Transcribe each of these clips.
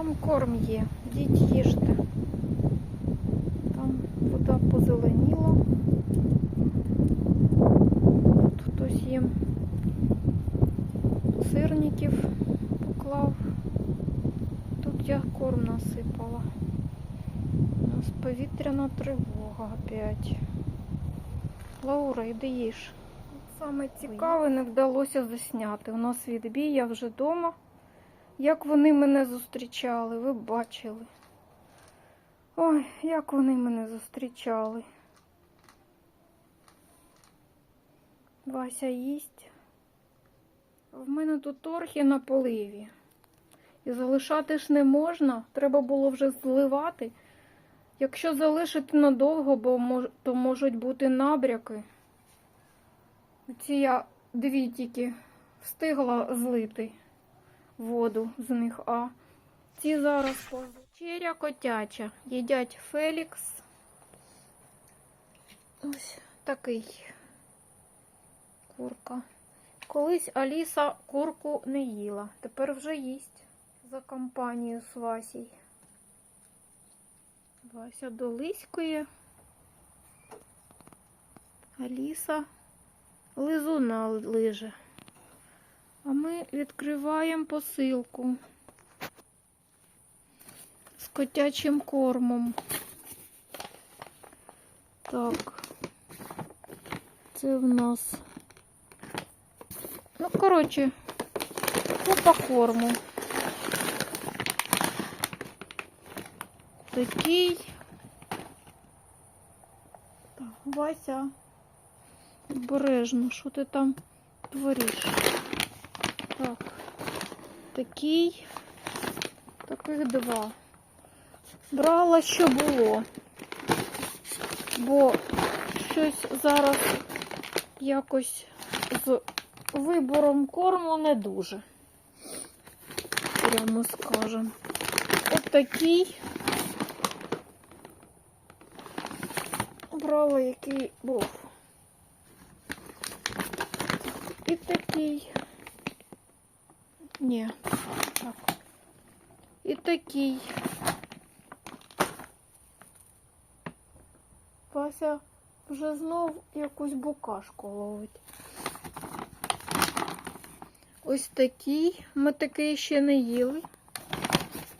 Там корм є, йдіть їжте. Там вода позеленіла. Тут хтось їм сирників поклав. Тут я корм насипала. У нас повітряна тривога опять. Лаура, йди їж. Саме цікаве не вдалося засняти. У нас відбій, я вже вдома. Як вони мене зустрічали, ви бачили. Ой, як вони мене зустрічали. Вася їсть. В мене тут торхи на поливі. І залишати ж не можна. Треба було вже зливати. Якщо залишити надовго, бо то можуть бути набряки. Ці я дві тільки встигла злити воду з них, а ці зараз. Черя котяча. Їдять Фелікс. Ось такий курка. Колись Аліса курку не їла, тепер вже їсть за компанію з Васій. Вася долиськує. Аліса лизуна лиже. А ми відкриваємо посилку з котячим кормом. Так, це в нас. Ну, коротше, купа корму. Такий. Так, Вася, обережно, що ти там твориш? Так, такий, таких два. Брала, що було. Бо щось зараз якось з вибором корму не дуже. Прямо скажем. От такий. Брала, який був. І такий. Ні, так. І такий. Вася вже знов якусь букашку ловить. Ось такий. Ми такий ще не їли.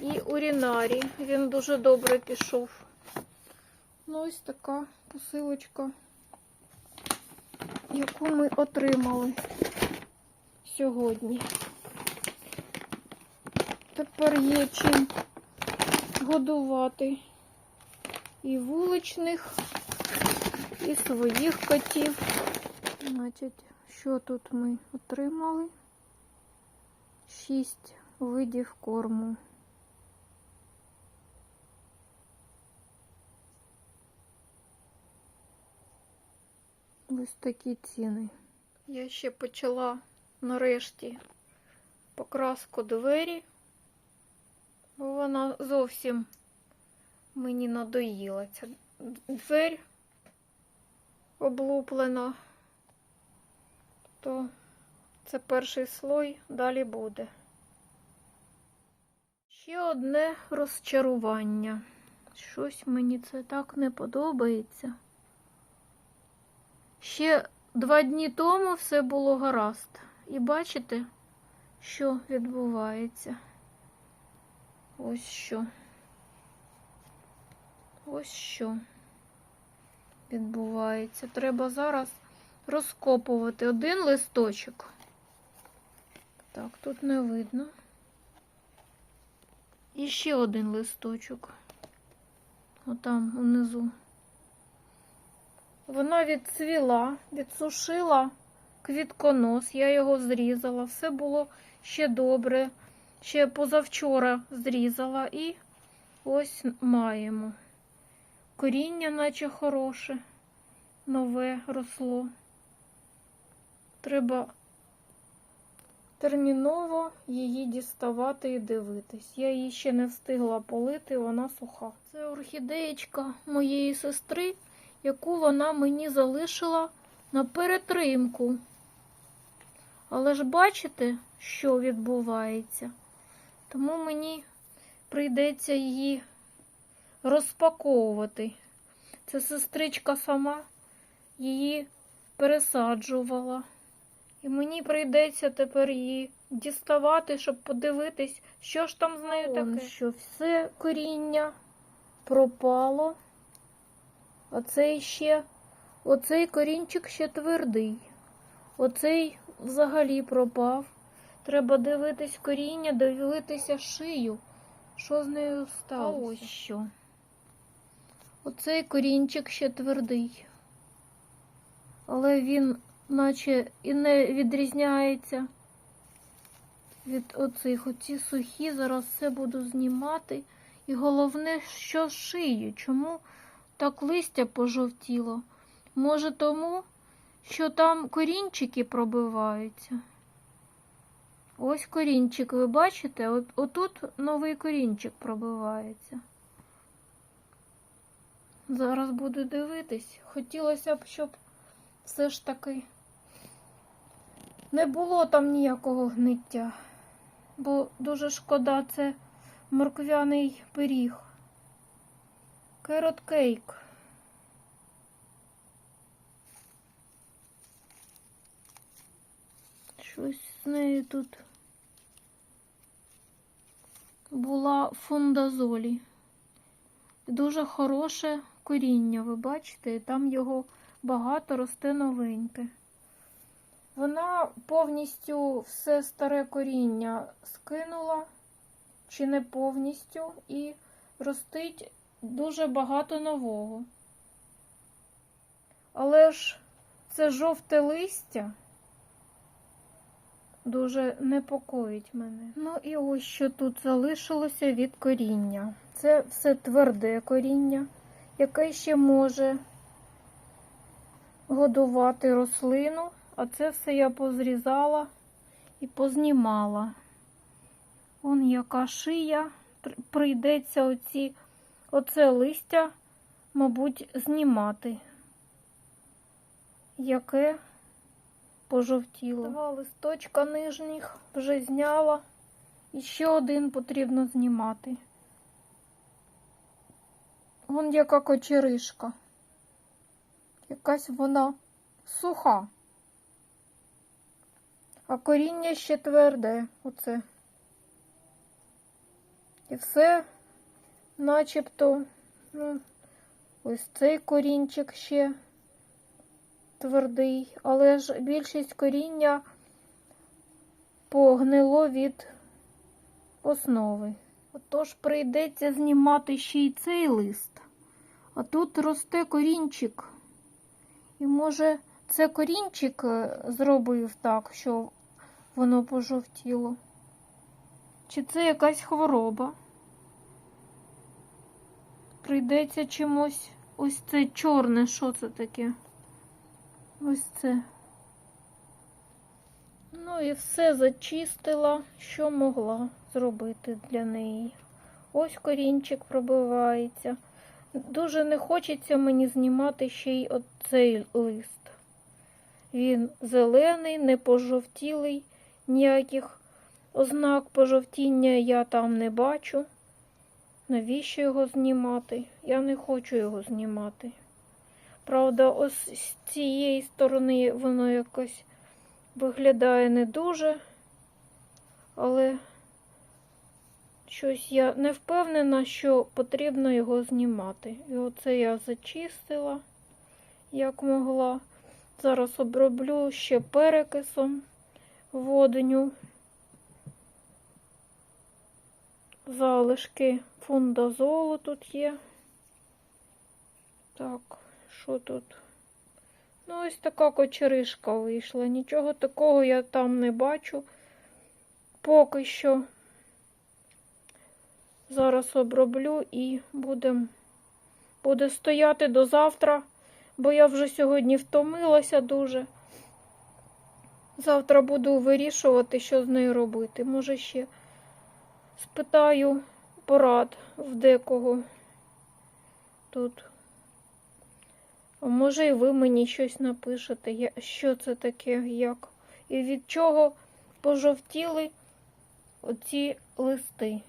І урінарі. Він дуже добре пішов. Ну, ось така посилочка, яку ми отримали сьогодні. Тепер є чим годувати і вуличних, і своїх котів. Значить, що тут ми отримали? Шість видів корму. Ось такі ціни. Я ще почала нарешті покраску двері, вона зовсім мені надоїла. Ця двері облуплена, то це перший слой, далі буде. Ще одне розчарування. Щось мені це так не подобається. Ще два дні тому все було гаразд. І бачите, що відбувається? Ось що. Ось що відбувається. Треба зараз розкопувати один листочок. Так, тут не видно. І ще один листочок. Отам унизу. Вона відцвіла, відсушила квітконос, я його зрізала. Все було ще добре. Ще позавчора зрізала і ось маємо. Коріння, наче хороше, нове росло. Треба терміново її діставати і дивитись. Я її ще не встигла полити, вона суха. Це орхідеєчка моєї сестри яку вона мені залишила на перетримку. Але ж бачите, що відбувається? Тому мені прийдеться її розпаковувати. Це сестричка сама її пересаджувала. І мені прийдеться тепер її діставати, щоб подивитись, що ж там з нею таке. Що все коріння пропало. А цей ще, оцей корінчик ще твердий. Оцей взагалі пропав. Треба дивитись коріння, дивитися шию. Що з нею сталося? А ось що. Оцей корінчик ще твердий. Але він наче і не відрізняється від оцих. Оці сухі. Зараз все буду знімати. І головне, що з шиєю. Чому так листя пожовтіло? Може, тому, що там корінчики пробиваються. Ось корінчик, ви бачите? От, отут новий корінчик пробивається. Зараз буду дивитись. Хотілося б, щоб все ж таки не було там ніякого гниття. Бо дуже шкода, це морквяний пиріг. Керот кейк. Щось з нею тут була фундазолі. Дуже хороше коріння, ви бачите, там його багато росте новеньке. Вона повністю все старе коріння скинула, чи не повністю, і ростить дуже багато нового. Але ж це жовте листя дуже непокоїть мене. Ну і ось що тут залишилося від коріння. Це все тверде коріння, яке ще може годувати рослину, а це все я позрізала і познімала. Вон яка шия, прийдеться оці, оце листя, мабуть, знімати, яке пожовтіло. Два листочка нижніх вже зняла. І ще один потрібно знімати. Вон яка кочеришка. Якась вона суха. А коріння ще тверде, оце. І все начебто, ну, ось цей корінчик ще твердий, але ж більшість коріння погнило від основи. Отож прийдеться знімати ще й цей лист. А тут росте корінчик. І може це корінчик е, зробив так, що воно пожовтіло. Чи це якась хвороба? Прийдеться чимось ось це чорне, що це таке? Ось це. Ну і все зачистила, що могла зробити для неї. Ось корінчик пробивається. Дуже не хочеться мені знімати ще й оцей лист. Він зелений, не пожовтілий, ніяких ознак пожовтіння я там не бачу. Навіщо його знімати? Я не хочу його знімати. Правда, ось з цієї сторони воно якось виглядає не дуже, але щось я не впевнена, що потрібно його знімати. І оце я зачистила, як могла. Зараз оброблю ще перекисом водню. Залишки фундазолу тут є. Так, що тут? Ну, ось така кочеришка вийшла. Нічого такого я там не бачу. Поки що зараз оброблю і будем, буде стояти до завтра, бо я вже сьогодні втомилася дуже. Завтра буду вирішувати, що з нею робити. Може, ще спитаю порад в декого тут. Може, і ви мені щось напишете, що це таке, як? І від чого пожовтіли оці листи?